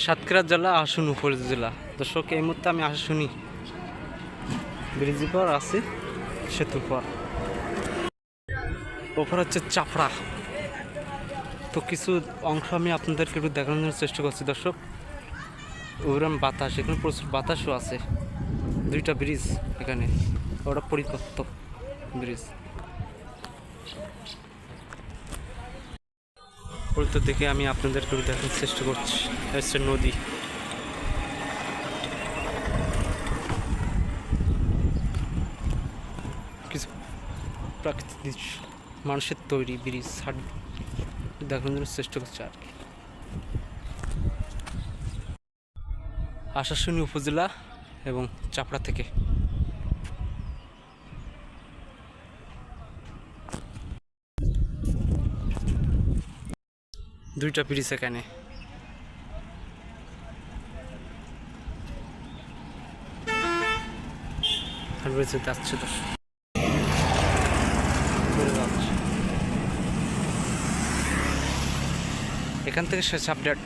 সাতক্ষীরা জেলা আসুন উপজেলা দর্শক, এই মুহূর্তে আমি আসুনি ব্রিজের পর আছি, সেতুর পর ওপর হচ্ছে চাপড়া। তো কিছু অংশ আমি আপনাদেরকে একটু দেখানোর চেষ্টা করছি, দর্শক। ওরম বাতাস, এখানে প্রচুর বাতাসও আছে। দুইটা ব্রিজ এখানে, ওটা পরিত্যক্ত ব্রিজ। পরিত্য দেখে আমি আপনাদেরকে দেখার চেষ্টা করছি। হচ্ছে নদী। কিছু প্রাকৃতিক মানুষের তৈরি ব্রিজ, হাট দেখানোর জন্য চেষ্টা করছি আর কি। আশাশুনি উপজেলা এবং চাপড়া থেকে। দুইটা ব্রিজ এখানে। আর রয়েছে এখান থেকে শেষ আপডেট।